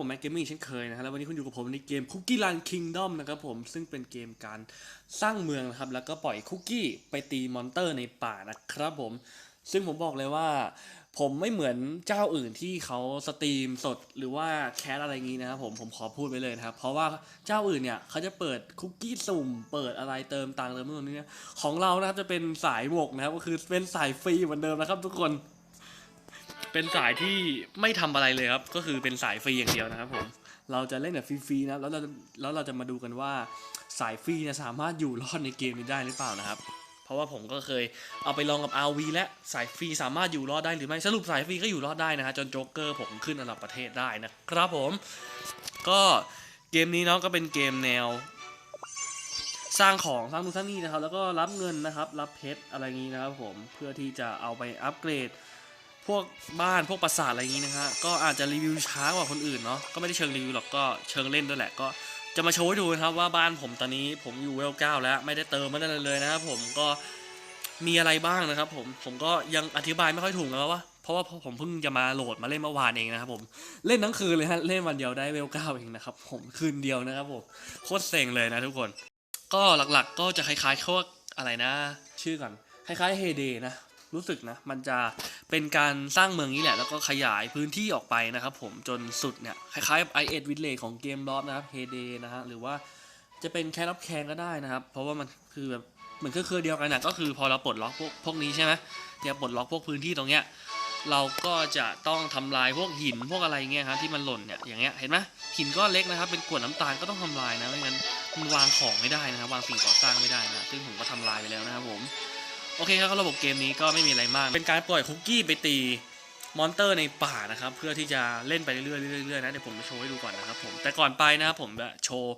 ผมแม็กเกมมิ่งเช่นเคยนะฮะแล้ววันนี้คุณอยู่กับผมในเกม Cookie Run Kingdom นะครับผมซึ่งเป็นเกมการสร้างเมืองนะครับ แล้วก็ปล่อยคุกกี้ไปตีมอนเตอร์ในป่านะครับผม ซึ่งผมบอกเลยว่า ผมไม่เหมือนเจ้าอื่นที่เขาสตรีมสดหรือว่าแคสอะไรงี้นะครับผมผมขอพูดไว้เลยนะครับ เพราะว่าเจ้าอื่นเนี่ยเขาจะเปิดคุกกี้สุ่ม เปิดอะไรเติมตังค์เติมนู่นนี่ของเรานะครับจะเป็นสายหมกนะครับก็คือเป็นสายฟรีเหมือนเดิมนะครับทุกคน เป็นสายที่ไม่ทำอะไรเลยครับ ก็คือเป็นสายฟรีอย่างเดียวนะครับผมเราจะเล่นแบบฟรีๆนะแล้วเราแล้วเราจะมาดูกันว่าสายฟรีเนี่ยสามารถอยู่รอดในเกมนี้ได้หรือเปล่านะครับ เพราะว่าผมก็เคยเอาไปลองกับ RV และสายฟรีสามารถอยู่รอดได้หรือไม่สรุปสายฟรีก็อยู่รอดได้นะฮะจนโจ๊กเกอร์ผมขึ้นอันดับประเทศได้นะครับผม ก็เกมนี้เนาะก็เป็นเกมแนว สร้างของสร้างนู่นสร้างนี่นะครับ แล้วก็รับเงินนะครับ รับเพชรอะไรงี้นะครับผมเพื่อที่จะเอาไปอัปเกรด พวกบ้านพวกปราสาทอะไรอย่างนี้นะฮะก็อาจจะรีวิวช้ากว่าคนอื่นเนาะก็ไม่ได้เชิงรีวิวหรอกก็เชิงเล่นด้วยแหละก็จะมาโชว์ให้ดูนะครับว่าบ้านผมตอนนี้ผมอยู่เวลเก้าแล้วไม่ได้เติมไม่ได้อะไรเลยนะครับผมก็มีอะไรบ้างนะครับผมผมก็ยังอธิบายไม่ค่อยถูกนะว่าเพราะว่าผมเพิ่งจะมาโหลดมาเล่นเมื่อวานเองนะครับผมเล่นทั้งคืนเลยฮะเล่นวันเดียวได้เวลเก้าเองนะครับผมคืนเดียวนะครับผมโคตรเซ็งเลยนะทุกคน ก็หลักๆก็จะคล้ายๆพวกอะไรนะ ชื่อก่อนคล้ายๆเฮเดนะ รู้สึกนะมันจะเป็นการสร้างเมืองนี้แหละแล้วก็ขยายพื้นที่ออกไปนะครับผมจนสุดเนี่ยคล้ายๆ i อ Village ของเกมลอฟนะครับเฮเดนะฮะหรือว่าจะเป็นแค n อ f แคนก็ได้นะครับ เพราะว่ามันคือแบบเหมือนเครือเดียวกันนะก็คือพอเราปลดล็อกพวกพวกนี้ใช่ไหมเนี่ยปลดล็อกพวกพื้นที่ตรงเนี้ยเราก็จะต้องทำลายพวกหินพวกอะไรเงี้ยครับที่มันหล่นเนี่ยอย่างเงี้ยเห็นไหมหินก้อนเล็กนะครับ เป็นกวดน้ำตาลก็ต้องทำลายนะไม่งั้นมันวางของไม่ได้นะครับวางสิ่งก่อสร้างไม่ได้นะซึ่งผมก็ทำลายไปแล้วนะครับผม โอเคครับระบบเกมนี้ก็ไม่มีอะไรมาก เป็นการปล่อยคุกกี้ไปตีมอนเตอร์ในป่านะครับเพื่อที่จะเล่นไปเรื่อยๆเรื่อยๆนะเดี๋ยวผมจะโชว์ให้ดูก่อนนะครับผมแต่ก่อนไปนะครับผมจะโชว์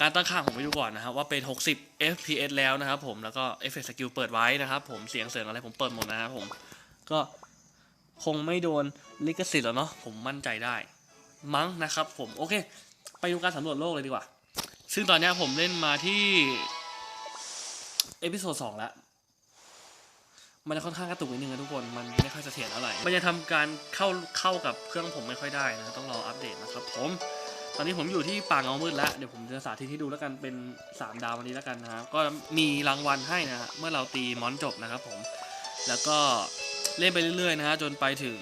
การตั้งค่าของผมให้ดูก่อนนะครับว่าเป็น 60 fps แล้วนะครับผมแล้วก็ effect skill เปิดไว้นะครับผมเสียงเสริงอะไรผมเปิดหมดนะครับผมก็คงไม่โดนลิขสิทธิ์แล้วเนาะผมมั่นใจได้ มั้งนะครับผมโอเค ไปดูการสำรวจโลกเลยดีกว่า ซึ่งตอนนี้ผมเล่นมาที่เอพิโซดสองแล้ว มันจะค่อนข้างกระตุกนิดนึงนะทุกคนมันไม่ค่อยเสถียรเท่าไหร่มันจะทำการเข้าเข้ากับเครื่องผมไม่ค่อยได้นะต้องรออัปเดตนะครับผมตอนนี้ผมอยู่ที่ป่าเงามืดแล้วเดี๋ยวผมจะสาธิตให้ดูแล้วกันเป็น 3 ดาววันนี้แล้วกันนะครับก็มีรางวัลให้นะฮะเมื่อเราตีมอนจบนะครับผมแล้วก็เล่นไปเรื่อยๆนะฮะจนไปถึง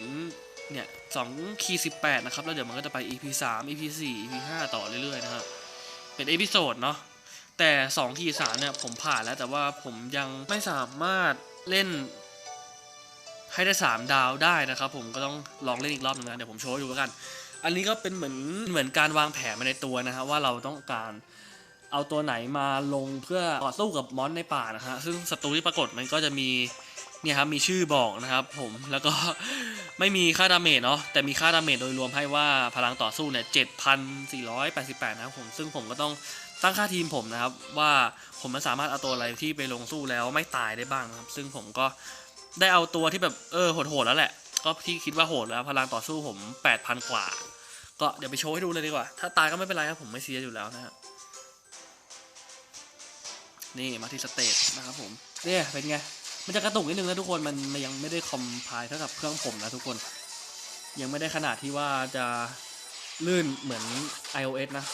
เนี่ยสองคีสิบแปดนะครับแล้วเดี๋ยวมันก็จะไป EP สาม EP สี่ EP ห้าต่อเรื่อยๆนะครับเป็นเอพิโซดเนาะแต่2ขีสามเนี่ยผมผ่านแล้วแต่ว่าผมยังไม่สามารถ เล่นให้ได้ 3 ดาวได้นะครับ ผมก็ต้องลองเล่นอีกรอบหนึงนะเดี๋ยวผมโชว์ให้ดูแล้วกัน อันนี้ก็เป็นเหมือนเหมือนการวางแผนมาในตัวนะฮะว่าเราต้องการเอาตัวไหนมาลงเพื่อต่อสู้กับมอนในป่านะฮะซึ่งศัตรูที่ปรากฏมันก็จะมี เนี่ยครับมีชื่อบอกนะครับผมแล้วก็ไม่มีค่าดาเมจเนาะแต่มีค่าดาเมจโดยรวมให้ว่าพลังต่อสู้เนี่ย7,488นะครับผมซึ่งผมก็ต้องตั้งค่าทีมผมนะครับ ว่าผมมันสามารถเอาตัวอะไรที่ไปลงสู้แล้วไม่ตายได้บ้างนะครับ ซึ่งผมก็ได้เอาตัวที่แบบเออโหดๆแล้วแหละ ก็ที่คิดว่าโหดแล้วพลังต่อสู้ผม8,000กว่า ก็เดี๋ยวไปโชว์ให้ดูเลยดีกว่า ถ้าตายก็ไม่เป็นไรครับผมไม่เสียอยู่แล้วนะฮะนี่มาที่สเตจนะครับผมเนี่ยเป็นไง มันจะกระตุกนิดนึงนะทุกคนมันมันยังไม่ได้คอมไพล์เท่ากับเครื่องผมนะทุกคน ยังไม่ได้ขนาดที่ว่าจะลื่นเหมือน iOS นะ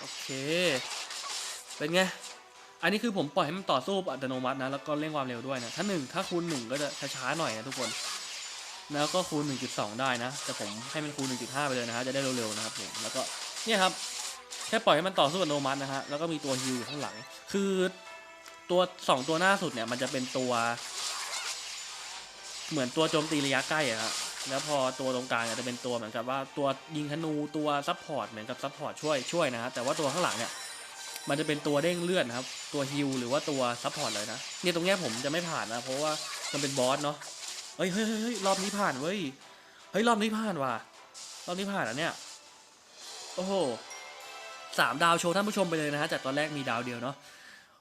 โอเค เป็นไง อันนี้คือผมปล่อยให้มันต่อสู้อัตโนมัตินะ แล้วก็เร่งความเร็วด้วยนะ ถ้าหนึ่งถ้าคูณหนึ่งก็จะช้าๆหน่อยนะทุกคน แล้วก็คูณ 1.2 ได้นะ แต่ผมให้มันคูณ 1.5 ไปเลยนะฮะ จะได้เร็วๆนะครับผม แล้วก็เนี่ยครับ แค่ปล่อยให้มันต่อสู้อัตโนมัตินะฮะ แล้วก็มีตัวฮิวอยู่ข้างหลัง คือ ตัวสองตัวหน้าสุดเนี่ย มันจะเป็นตัว เหมือนตัวโจมตีระยะใกล้อะครับแล้วพอตัวตรงกลางเนี่ยจะเป็นตัวเหมือนกับว่าตัวยิงธนูตัวซัพพอร์ตเหมือนกับซัพพอร์ตช่วยช่วยนะฮะแต่ว่าตัวข้างหลังเนี่ยมันจะเป็นตัวเด้งเลือดนครับ ตัวฮิลหรือว่าตัวซัพพอร์ตเลยนะเนี่ยตรงเนี้ยผมจะไม่ผ่านนะ เพราะว่ามันเป็นบอสเนาะเฮ้ยเฮ้ยเฮ้ยเฮ้ยรอบนี้ผ่านเว้ยเฮ้ยรอบนี้ผ่านว่ะรอบนี้ผ่านอะเนี่ยโอ้โหสามดาวโชว์ท่านผู้ชมไปเลยนะฮะจากตอนแรกมีดาวเดียวเนาะ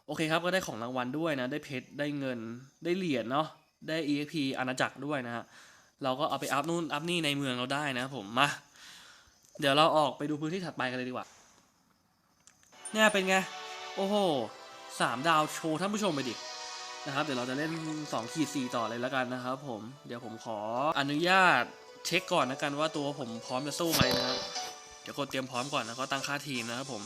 โอเคครับก็ได้ของรางวัลด้วยนะ ได้เพชรได้เงินได้เหรียญเนาะได้ EXP อาณาจักรด้วยนะฮะเราก็เอาไปอัพนู่นอัพนี่ในเมืองเราได้นะผมมาเดี๋ยวเราออกไปดูพื้นที่ถัดไปกันเลยดีกว่าเนี่ยเป็นไง โอ้โหสามดาวโชว์ท่านผู้ชมไปดินะครับเดี๋ยวเราจะเล่น2ขีด4ต่อเลยแล้วกันนะครับผมเดี๋ยวผมขออนุญาตเช็คก่อนนะกันว่าตัวผมพร้อมจะสู้ไหมนะครับเดี๋ยวกดเตรียมพร้อมก่อนแล้วก็ตั้งค่าทีมนะครับผม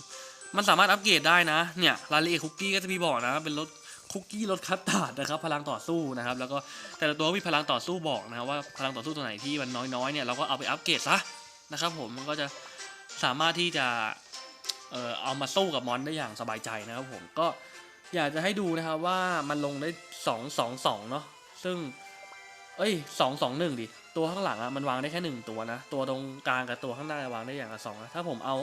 มันสามารถอัปเกรดได้นะ เนี่ยรายละเอียดคุกกี้ก็จะมีบอกนะ เป็นรถคุกกี้รถคัสตาร์ดนะครับ พลังต่อสู้นะครับ แล้วก็แต่ละตัวมีพลังต่อสู้บอกนะว่าพลังต่อสู้ตัวไหนที่มันน้อยๆเนี่ยเราก็เอาไปอัปเกรดซะนะครับ ผมมันก็จะสามารถที่จะเอ่อเอามาสู้กับมอนได้อย่างสบายใจนะครับผมก็อยากจะให้ดูนะครับว่ามันลงได้สองสองสองเนาะซึ่ง เอ้ยสองสองหนึ่งดิตัวข้างหลังอะมันวางได้แค่หนึ่งตัวนะ ตัวตรงกลางกับตัวข้างหน้าวางได้อย่างละสองนะถ้าผมเอา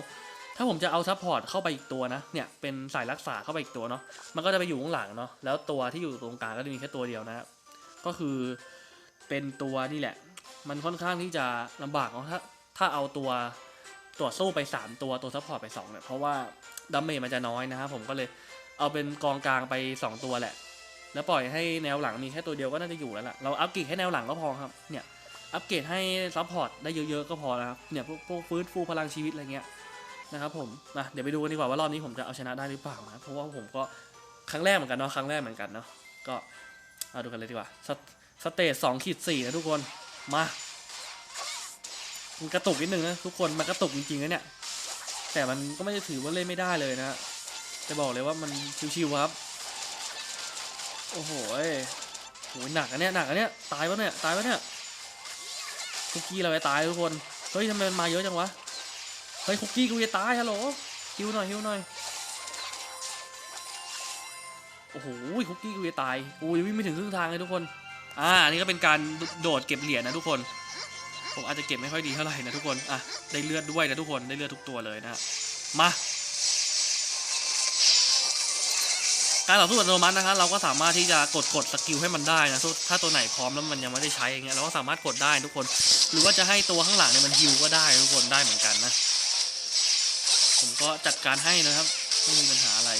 ถ้าผมจะเอาซัพพอร์ตเข้าไปอีกตัวนะ เนี่ยเป็นสายรักษาเข้าไปอีกตัวเนาะ มันก็จะไปอยู่ข้างหลังเนาะ แล้วตัวที่อยู่ตรงกลางก็จะมีแค่ตัวเดียวนะครับก็คือเป็นตัวนี่แหละ มันค่อนข้างที่จะลำบากเนาะ ถ้าถ้าเอาตัวตัวสู้ไป 3 ตัวตัวซัพพอร์ตไป2เนี่ยเพราะว่าดาเมจมันจะน้อยนะครับผมก็เลยเอาเป็นกองกลางไป 2 ตัวแหละ แล้วปล่อยให้แนวหลังมีแค่ตัวเดียวก็น่าจะอยู่แล้วล่ะ เราอัปเกรดให้แนวหลังก็พอครับ เนี่ยอัปเกรดให้ซัพพอร์ตได้เยอะๆก็พอแล้วครับ เนี่ยพวกพวกฟื้นฟูพลังชีวิตอะไรเงี้ย นะครับผมนะเดี๋ยวไปดูกันดีกว่าว่ารอบนี้ผมจะเอาชนะได้หรือเปล่านะเพราะว่าผมก็ครั้งแรกเหมือนกันเนาะครั้งแรกเหมือนกันเนาะก็มาดูกันเลยดีกว่าสสเตจสองขีดสี่นะทุกคนมามันกระตุกนิดนึงนะทุกคนมันกระตุกจริงๆนะเนี่ยแต่มันก็ไม่ได้ถือว่าเล่นไม่ได้เลยนะจะบอกเลยว่ามันชิวๆครับโอ้โหโหหนักอันเนี้ยหนักอันเนี้ยตายปะเนี่ยตายปะเนี่ยคุกกี้เราไปตายทุกคนเฮ้ยทำไมมันมาเยอะจังวะ เฮ้ยคุกกี้กูจะตายฮัลโหลฮิวหน่อยฮิวหน่อยโอ้โหคุกกี้กูจะตายโอ้ยวิ่งไม่ถึงครึ่งทางเลยทุกคนอ่าอันนี้ก็เป็นการโดดเก็บเหรียญนะทุกคนผมอาจจะเก็บไม่ค่อยดีเท่าไหร่นะทุกคนอะได้เลือดด้วยนะทุกคนได้เลือดทุกตัวเลยนะมาการต่อสู้อัตโนมัตินะครับเราก็สามารถที่จะกดกดสกิลให้มันได้นะถ้าตัวไหนพร้อมแล้วมันยังไม่ได้ใช้อย่างเงี้ยเราก็สามารถกดได้ทุกคน หรือว่าจะให้ตัวข้างหลังเนี่ยมันฮิวก็ได้ทุกคนได้เหมือนกันนะ ก็จัดการให้นะครับ ไม่มีปัญหาอะไร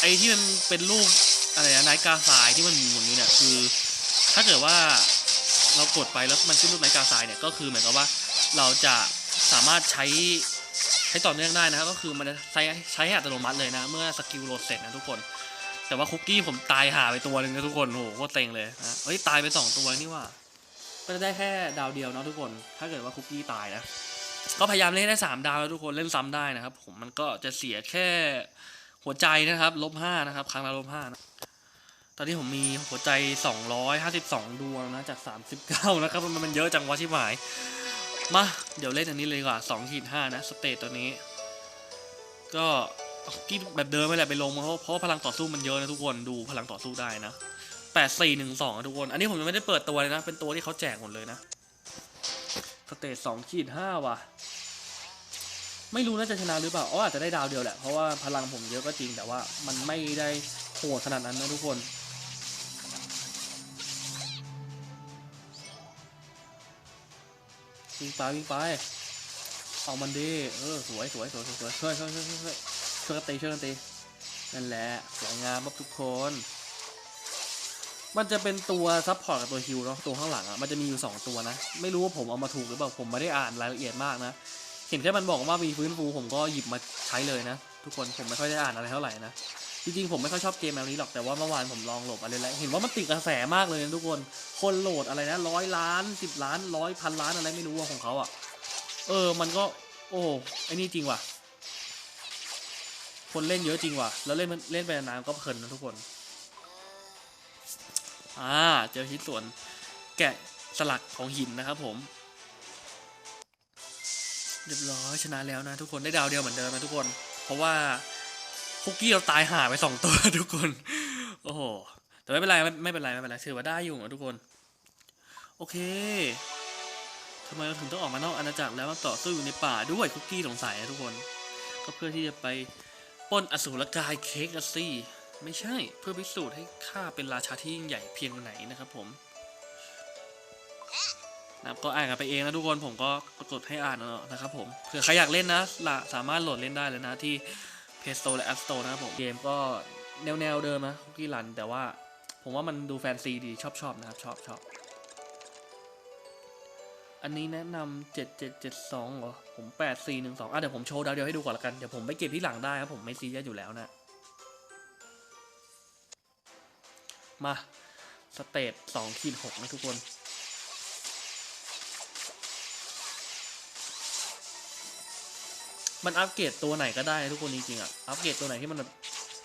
ไอ้ที่มันเป็นรูปอะไรนะไนท์กาซายที่มันหมุนอยู่เนี่ยคือ ถ้าเกิดว่าเรากดไปแล้วมันขึ้นรูปไนท์กาซายเนี่ยก็คือหมือนกับว่าเราจะสามารถใช้ใช้ต่อเนื่องได้นะครับก็คือมันจะใช้ใช้ให้อัตโนมัติเลยนะ เมื่อสกิลโหลดเสร็จนะทุกคน แต่ว่าคุกกี้ผมตายหาไปตัวหนึ่งนะทุกคนโอ้โหโคตรเต็งเลยนะเฮ้ยตายไปสองตัวนี่ว่าก็จะได้แค่ดาวเดียวเนาะทุกคน ถ้าเกิดว่าคุกกี้ตายนะ ก็พยายามเล่นได้ 3 ดาวแล้วทุกคนเล่นซ้ำได้นะครับ ผมมันก็จะเสียแค่หัวใจนะครับลบห้านะครับ ครั้งละลบห้านะตอนนี้ผมมีหัวใจ 252 ดวงนะจาก 39 นะครับมันมันเยอะจังวะชิบหาย มาเดี๋ยวเล่นอันนี้เลยดีกว่า2ขีด5นะสเตตตัวนี้ ก็กี้แบบเดิมไปแหละไปลงเพราะเพราะพลังต่อสู้มันเยอะนะทุกคนดูพลังต่อสู้ได้นะ 8 4 1 2 ทุกคน อันนี้ผมยังไม่ได้เปิดตัวเลยนะ เป็นตัวที่เขาแจกหมดเลยนะ สเตจสองขีดห้าว่ะ ไม่รู้น่าจะชนะหรือเปล่าอ๋ออาจจะได้ดาวเดียวแหละ เพราะว่าพลังผมเยอะก็จริงแต่ว่ามันไม่ได้โหดขนาดนั้นนะทุกคนวิ่งไปวิ่งไป เอามันดีเออสวยสวยสวยสวยสวยช่วยช่วยช่วยช่วยช่วยช่วยกันตีช่วยกันตีนั่นแหละสวยงามครับทุกคน มันจะเป็นตัวซับพอร์ตกับตัวฮิลเนาะตัวข้างหลังอะ่ะมันจะมีอยู่สองตัวนะ ไม่รู้ว่าผมเอามาถูกหรือเปล่าผมไม่ได้อ่านรายละเอียดมากนะ เห็นแค่มันบอกว่ามีฟื้นฟูผมก็หยิบมาใช้เลยนะ ทุกคนผมไม่ค่อยได้อ่านอะไรเท่าไหร่นะจริงๆผมไม่ค่อยชอบเกมแนวนี้หรอกแต่ว่าเมื่อวานผมลองโหลดมาเล่นแล้วเห็นว่ามันติดกระแสมากเลยนะทุกคนคนโหลดอะไรนะร้อยล้านสิบล้านร้อยพันล้านอะไรไม่รู้อะของเขาอะเออมันก็ โอ้ไอ้นี่จริงว่ะคนเล่นเยอะจริงว่ะแล้วเล่นเล่นไปนานก็เพลินนะทุกคน อ่าเจอชิ้นส่วนแกะสลักของหินนะครับผม เรียบร้อยชนะแล้วนะทุกคนได้ดาวเดียวเหมือนเดิมนะทุกคน เพราะว่าคุกกี้เราตายหาไปสองตัวทุกคน โอ้โหแต่ไม่เป็นไรไม่ไม่เป็นไรไม่เป็นไรถือว่าได้อยู่นะทุกคน โอเคทำไมเราถึงต้องออกมานอกอาณาจักรแล้วมาต่อสู้อยู่ในป่าด้วยคุกกี้สงสัยนะทุกคน ก็เพื่อที่จะไปป้นอสูรกายเค้กซี่ ไม่ใช่เพื่อพิสูจน์ให้ข้าเป็นราชาที่ยิ่งใหญ่เพียงไหนนะครับผมนะก็อ่านกันไปเองนะทุกคนผมก็กดให้อ่านเอานะครับผมเผื่อใครอยากเล่นนะละสามารถโหลดเล่นได้เลยนะที่ Play Store และ App Store นะครับผมเกมก็แนวแนวเดิมนะคุกกี้รัน แต่ว่าผมว่ามันดูแฟนซีดีชอบชอบนะครับชอบชอบอันนี้แนะนำเจ็ดเจ็ดเจ็ดสองเหรอผมแปดสี่หนึ่งสองอะเดี๋ยวผมโชว์ดาวเดียวให้ดูก่อนละกัน เดี๋ยวผมไปเก็บที่หลังได้ครับผมไม่ซีเรียสอยู่แล้วนะ มาสเตจสองขีดหกนะทุกคน มันอัปเกรดตัวไหนก็ได้ทุกคนจริงๆอะ อัปเกรดตัวไหนที่มัน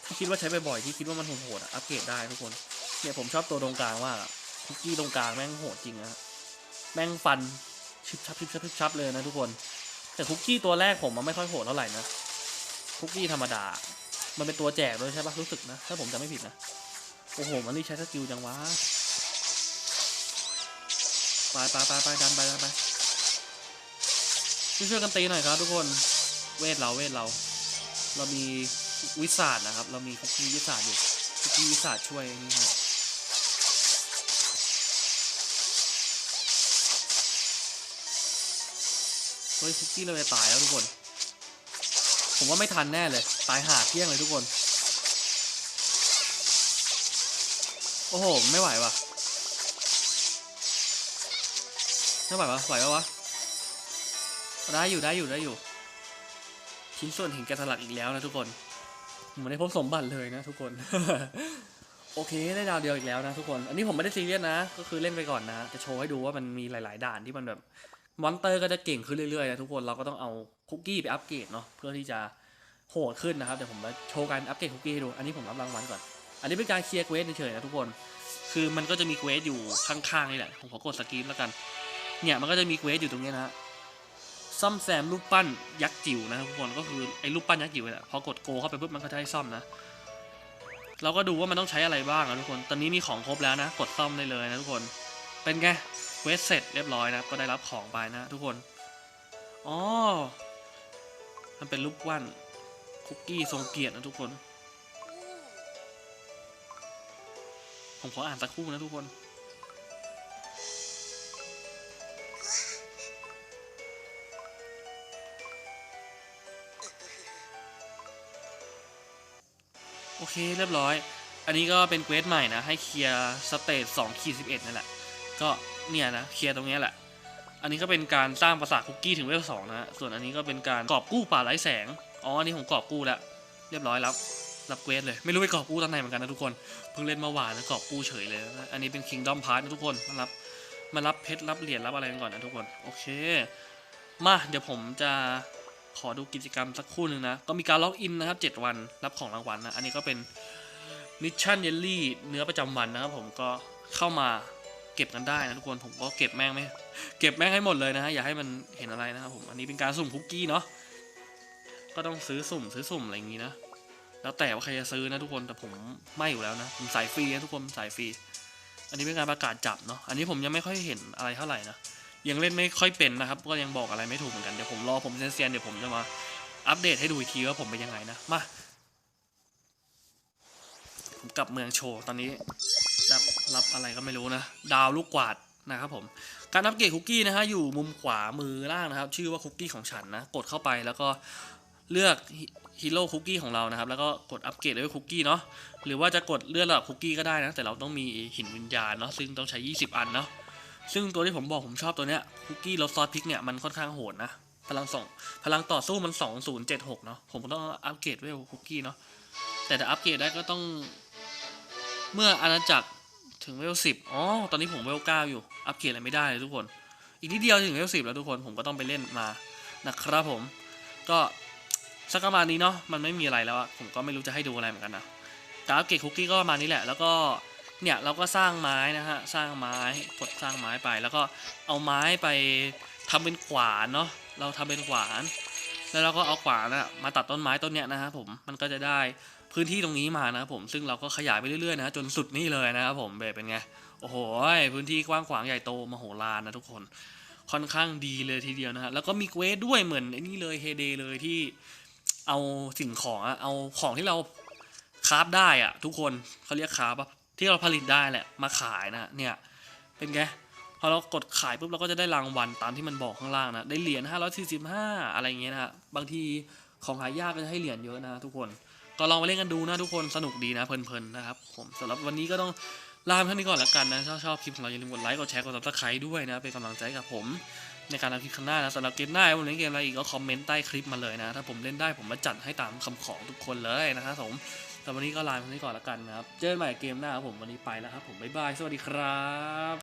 ที่คิดว่าใช้บ่อยๆที่คิดว่ามันโหดๆอะอัปเกรดได้ทุกคน เนี่ยผมชอบตัวตรงกลางมากอะคุกกี้ตรงกลางแม่งโหดจริงนะแม่งฟันชิบชับชิบชับชิบชับเลยนะทุกคน แต่คุกกี้ตัวแรกผมมันไม่ค่อยโหดเท่าไหร่นะคุกกี้ธรรมดา มันเป็นตัวแจกด้วยใช่ปะรู้สึกนะ ถ้าผมจำไม่ผิดนะ โอ้โห มันนี่ใช้สกิลจังวะ ไปไปไปไปดันไปดันไปช่วยกันตีหน่อยครับทุกคน เวทเราเวทเรา เรามีวิสาดนะครับ เรามีคุกกี้วิสาดอยู่คุกกี้วิสาดช่วยนี่ครับเฮ้ยคุกกี้เราจะตายแล้วทุกคน ผมว่าไม่ทันแน่เลย ตายหาเที่ยงเลยทุกคน โอ้โห ไม่ไหวว่ะไม่ไหวปะไหวปะวะได้อยู่ได้อยู่ได้อยู่ ชิ้นส่วนหินแกะสลักอีกแล้วนะทุกคนเหมือนได้พบสมบัติเลยนะทุกคน โอเคได้ดาวเดียวอีกแล้วนะทุกคน อันนี้ผมไม่ได้ซีเรียสนะ ก็คือเล่นไปก่อนนะ จะโชว์ให้ดูว่ามันมีหลาย ๆ ด่านที่มันแบบ มอนเตอร์ก็จะเก่งขึ้นเรื่อย ๆ นะทุกคน เราก็ต้องเอาคุกกี้ไปอัปเกรดเนาะ เพื่อที่จะโหดขึ้นนะครับ เดี๋ยวผมมาโชว์การอัปเกรดคุกกี้ให้ดู อันนี้ผมรับรางวัลก่อน อันนี้เป็นการเคลียร์เควสเฉยๆนะทุกคน คือมันก็จะมีเควสอยู่ข้างๆนี่แหละ ผมขอกดสกรีนแล้วกัน เนี่ยมันก็จะมีเควสอยู่ตรงนี้นะฮะ ซ่อมแซมรูปปั้นยักษ์จิ๋วนะทุกคน ก็คือไอ้รูปปั้นยักษ์จิ๋วนี่แหละ พอกดโกเข้าไปปุ๊บมันก็จะให้ซ่อมนะ เราก็ดูว่ามันต้องใช้อะไรบ้างนะทุกคน ตอนนี้มีของครบแล้วนะ กดซ่อมได้เลยนะทุกคน เป็นไง เควสเสร็จเรียบร้อยนะ ก็ได้รับของไปนะทุกคน อ๋อมันเป็นรูปปั้นคุกกี้ทรงเกียรตินะทุกคน ผมขออ่านสักครู่นะทุกคน โอเคเรียบร้อย อันนี้ก็เป็นเควสใหม่นะ ให้เคลียร์สเตจสองขีดสิบเอ็ดนั่นแหละ ก็เนี่ยนะเคลียร์ตรงนี้แหละ อันนี้ก็เป็นการสร้างปราสาทคุกกี้ถึงเวลสองนะ ส่วนอันนี้ก็เป็นการกอบกู้ป่าไร้แสง อ๋อ อันนี้ผมกอบกู้แล้ว เรียบร้อยรับ รับเควสเลย ไม่รู้ไปกอบกู้ตอนไหนเหมือนกันนะทุกคน เพิ่งเล่นเมื่อวานแล้วกอบกู้เฉยเลย อันนี้เป็น Kingdom Pass นะทุกคน มารับ มารับเพชรรับเหรียญรับอะไรกันก่อนนะทุกคน โอเค มาเดี๋ยวผมจะขอดูกิจกรรมสักคู่หนึ่งนะ ก็มีการล็อกอินนะครับ 7 วันรับของรางวัลนะ อันนี้ก็เป็นมิชชั่นเยลลี่เนื้อประจำวันนะครับผมก็เข้ามาเก็บกันได้นะทุกคนผมก็เก็บแม่งไม่เก็บแม่งให้หมดเลยนะฮะอย่าให้มันเห็นอะไรนะครับผมอันนี้เป็นการสุ่มคุกกี้เนาะก็ต้องซื้อสุ่มซื้อสุ่มอะไรอย่างนี้นะ แล้วแต่ว่าใครจะซื้อนะทุกคนแต่ผมไม่อยู่แล้วนะผมสายฟรีนะทุกคนสายฟรีอันนี้เป็นการประกาศจับเนาะอันนี้ผมยังไม่ค่อยเห็นอะไรเท่าไหร่นะยังเล่นไม่ค่อยเป็นนะครับ ก็ยังบอกอะไรไม่ถูกเหมือนกันเดี๋ยวผมรอผมเซียนๆเดี๋ยวผมจะมาอัปเดตให้ดูอีกทีว่าผมเป็นยังไงนะมาผมกลับเมืองโชว์ตอนนี้รับรับอะไรก็ไม่รู้นะ ดาวลูกกวาดนะครับผมการอัปเกรดคุกกี้นะฮะอยู่มุมขวามือล่างนะครับ ชื่อว่าคุกกี้ของฉันนะ กดเข้าไปแล้วก็ เลือกฮีโร่คุกกี้ของเรานะครับ แล้วก็กดอัปเกรดด้วยคุกกี้เนาะหรือว่าจะกดเลือนระดับคุกกี้ก็ได้นะ แต่เราต้องมีหินวิญญาณเนาะซึ่งต้องใช้ 20 อันเนาะซึ่งตัวที่ผมบอกผมชอบตัวเนี้ยคุกกี้รสซอสพริกเนี่ยมันค่อนข้างโหดนะพลังสองพลังต่อสู้มัน 2076 เนาะผมก็ต้องอัปเกรดด้วยคุกกี้เนาะแต่จะอัปเกรดได้ก็ต้อง เมื่ออาณาจักรถึงเวลสิบอ๋อ ตอนนี้ผมเวลเก้าอยู่ อัปเกรดอะไรไม่ได้เลยทุกคน อีกนิดเดียวถึงเวลสิบแล้วทุกคน ผมก็ต้องไปเล่นมานะครับผม ก็ สักประมาณนี้เนาะมันไม่มีอะไรแล้วอะผมก็ไม่รู้จะให้ดูอะไรเหมือนกันนะกรอัปเกรดคุกกี้ก็ประมาณนี้แหละ แล้วก็เนี่ยเราก็สร้างไม้นะฮะสร้างไม้กดสร้างไม้ไป แล้วก็เอาไม้ไปทำเป็นขวานเนาะเราทำเป็นขวาน แล้วเราก็เอาขวานอะมาตัดต้นไม้ต้นเนี้ยนะครับผมมันก็จะได้พื้นที่ตรงนี้มานะครับผมซึ่งเราก็ขยายไปเรื่อยๆนะจนสุดนี่เลยนะครับผมเบบเป็นไงโอ้โหพื้นที่กว้างขวางใหญ่โตมโหฬารนะทุกคนค่อนข้างดีเลยทีเดียวนะฮะแล้วก็มีเควสด้วยเหมือนไอ้นี่เลยเฮเดเลยที่ เอาสิ่งของอะเอาของที่เราคราฟได้อะทุกคนเขาเรียกคราฟที่เราผลิตได้แหละมาขายนะเนี่ยเป็นไงพอเรากดขายปุ๊บเราก็จะได้รางวัลตามที่มันบอกข้างล่างนะได้เหรียญ545 อะไรอย่างเงี้ยนะบางทีของหายากก็จะให้เหรียญเยอะนะทุกคนก็ลองไปเล่นกันดูนะทุกคนสนุกดีนะเพลินๆนะครับผมสำหรับวันนี้ก็ต้องลาไปเท่านี้ก่อนละกันนะถ้าชอบคลิปของเราอย่าลืมกดไลค์กดแชร์กดซับสไครต์ด้วยนะเป็นกำลังใจกับผม ในการทำคลิปข้างหน้านะสำหรับเกมหน้าผมเล่นเกมอะไรอีกก็คอมเมนต์ใต้คลิปมาเลยนะ ถ้าผมเล่นได้ผมมาจัดให้ตามคำขอทุกคนเลยนะครับผมแต่วันนี้ก็ลาไปที่ก่อนละกันนะครับ เจอกันใหม่เกมหน้าครับผมวันนี้ไปแล้วครับผมบ๊ายบายสวัสดีครับ